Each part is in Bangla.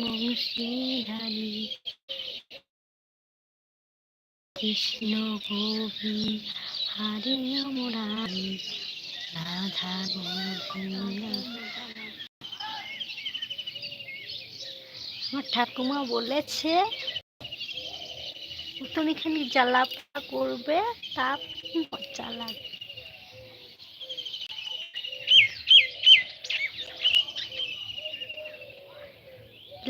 বংশীধারী কৃষ্ণ গোপী হরে মুরারি রাধা আমার ঠাকুমা বলেছে, তুমি খালি জ্বালাপা করবে তা মজা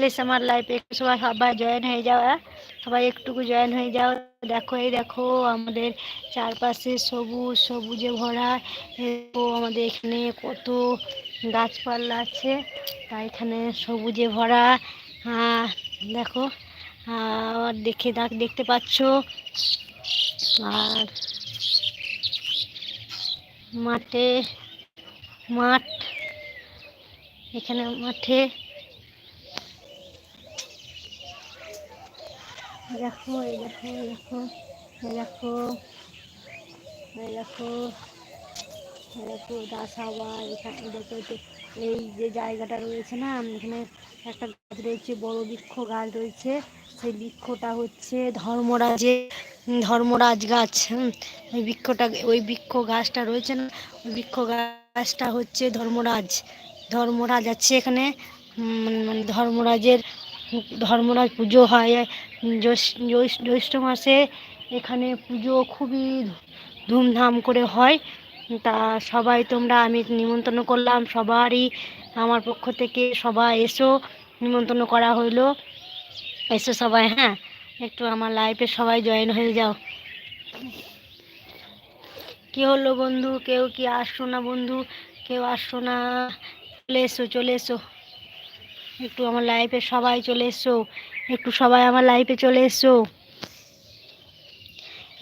প্লিজ আমার লাইফে একটু সবাই সবাই জয়েন হয়ে যাও হ্যাঁ? সবাই একটুকু জয়েন হয়ে যাও। দেখো, এই দেখো, আমাদের চারপাশে সবুজ, সবুজে ভরা। ও আমাদের এখানে কত গাছপালা আছে। তা এখানে সবুজে ভরা। দেখো আর দেখে দেখ, দেখতে পাচ্ছ? আর মাঠে, মাঠ। এখানে মাঠে দেখো এই দেখো দেখো এই দেখো এই দেখো এই দেখো এখানে দেখো এই যে জায়গাটা রয়েছে না, এখানে একটা গাছ রয়েছে, বড় বৃক্ষ গাছ রয়েছে। সেই বৃক্ষটা হচ্ছে ধর্মরাজে ধর্মরাজ গাছ ওই বৃক্ষটা, ওই বৃক্ষ গাছটা রয়েছে না, ওই বৃক্ষ গাছটা হচ্ছে ধর্মরাজ। ধর্মরাজ আছে এখানে মানে ধর্মরাজের, ধর্মরাজ পুজো হয় জ্যৈষ্ঠ মাসে এখানে পুজো খুবই ধুমধাম করে হয়। তা সবাই তোমরা আমি নিমন্ত্রণ করলাম, সবারই আমার পক্ষ থেকে সবাই এসো, নিমন্ত্রণ করা হইল। এসো সবাই হ্যাঁ? একটু আমার লাইফে সবাই জয়েন হয়ে যাও। কি হলো বন্ধু? কেউ কি আসছো না বন্ধু? কেউ আসছো না? চলে এসো চলে এসো। একটু আমার লাইফে সবাই চলে এসো। একটু সবাই আমার লাইফে চলে এসো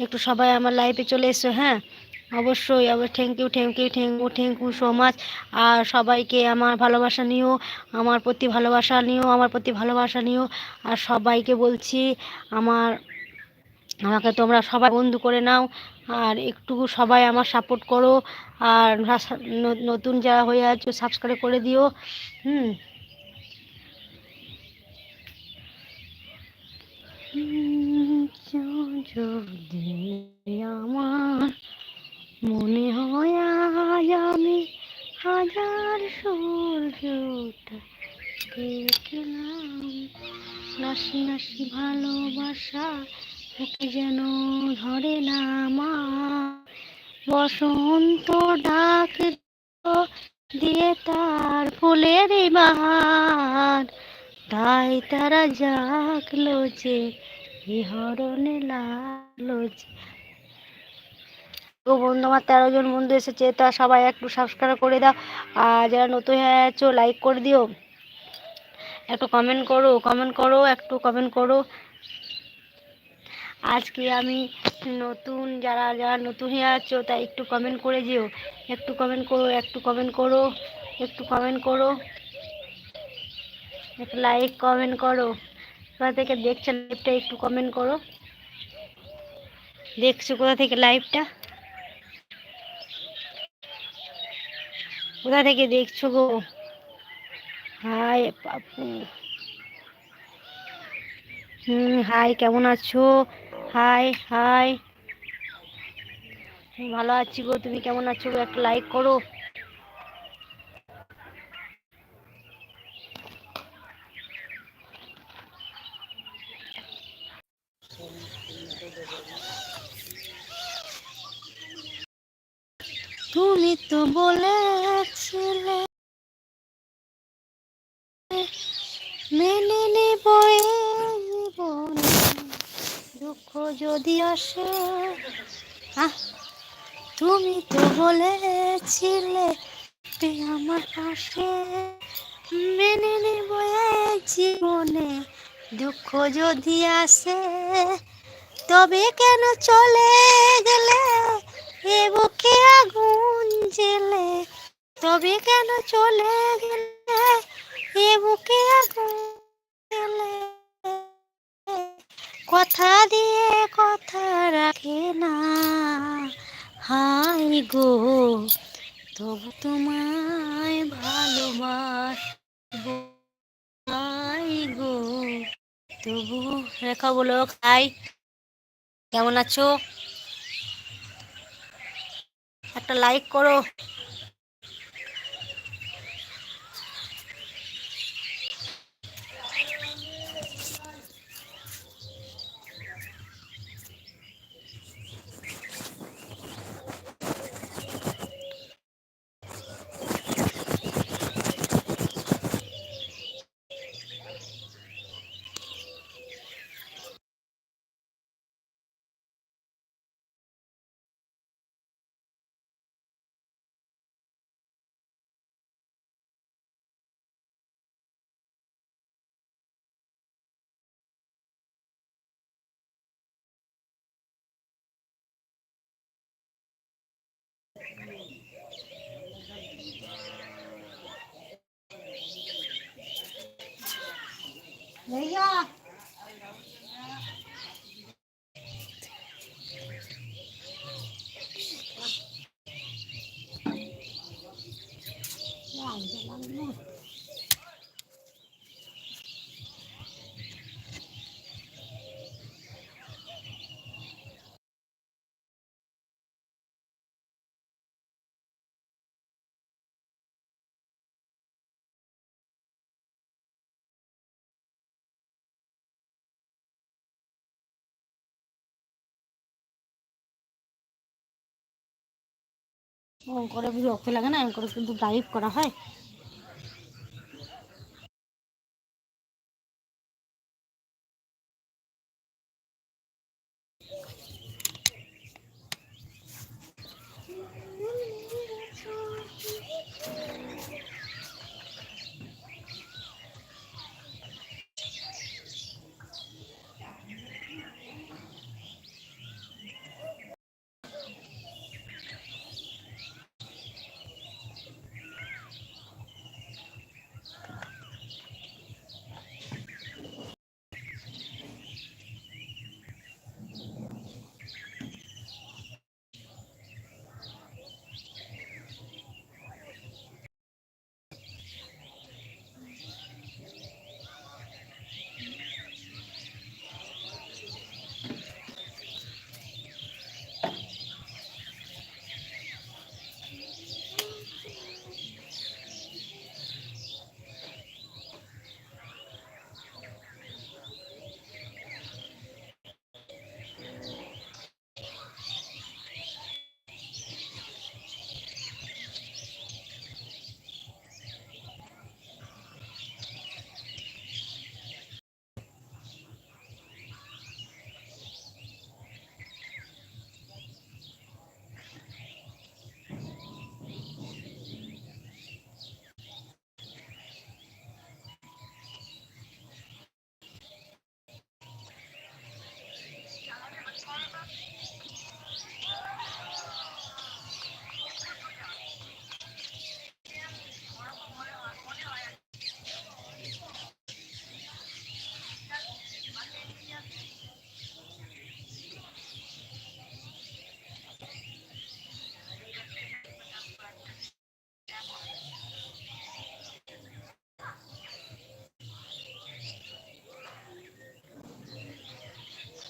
একটু সবাই আমার লাইফে চলে এসো হ্যাঁ? অবশ্যই আবার thank you thank you thank you thank you so much আর সবাইকে আমার ভালোবাসা নিও, আমার প্রতি ভালোবাসা নিও, আমার প্রতি ভালোবাসা নিও। আর সবাইকে বলছি, আমার, আমাকে তোমরা সবাই বন্ধু করে নাও। আর একটু সবাই আমার সাপোর্ট করো। আর নতুন যারা হয়ে আছো সাবস্ক্রাইব করে দিও। হুম। আমার মনে হয় আমি হাজার সূর্যটা দেখলাম। নাসি নাসি ভালোবাসা ওকে যেন ধরে না আমার। বসন্ত ডাক দিয়ে তার ফুলের বাহার। তাই তারা জাগলো যে হরণে লাগল যে। বন্ধু, আমার তেরো জন বন্ধু এসেছে, তা সবাই একটু সাবস্ক্রাইব করে দাও। আর যারা নতুন হয়ে আছো লাইক করে দিও। একটু কমেন্ট করো কমেন্ট করো, একটু কমেন্ট করো। আজকে আমি নতুন, যারা যারা নতুন হয়ে আছো, তাই একটু কমেন্ট করে দিও। একটু কমেন্ট করো, একটু কমেন্ট করো, একটু কমেন্ট করো। একটু লাইক কমেন্ট করো। কোথা থেকে দেখছ লাইভটা একটু কমেন্ট করো। দেখছ কোথা থেকে লাইভটা কোথা থেকে দেখছ গো? হাই পাপু হুম হাই কেমন আছো? হাই হাই ভালো আছি গো, তুমি কেমন আছো একটা লাইক করো। তুমি তো বলেছিলে। মেনে নেব দুঃখ যদি আসে তুমি তো বলেছিলে আমার পাশে। মেনে নেব জীবনে। দুঃখ যদি আসে, তবে কেন চলে গেলে? এ বুকে আগুন জেলে তবে কেন চলে গেলে? এ বুকে আগুন জেলে কথা দিয়ে কথা রাখে না। হাই গো, তবু তোমায় ভালোবাসবো। গো, তবু রেখা বলো খাই কেমন আছো? একটা লাইক করো। down. অঙ্করে বিরক্ত লাগে না অঙ্করে কিন্তু লাইভ করা হয়।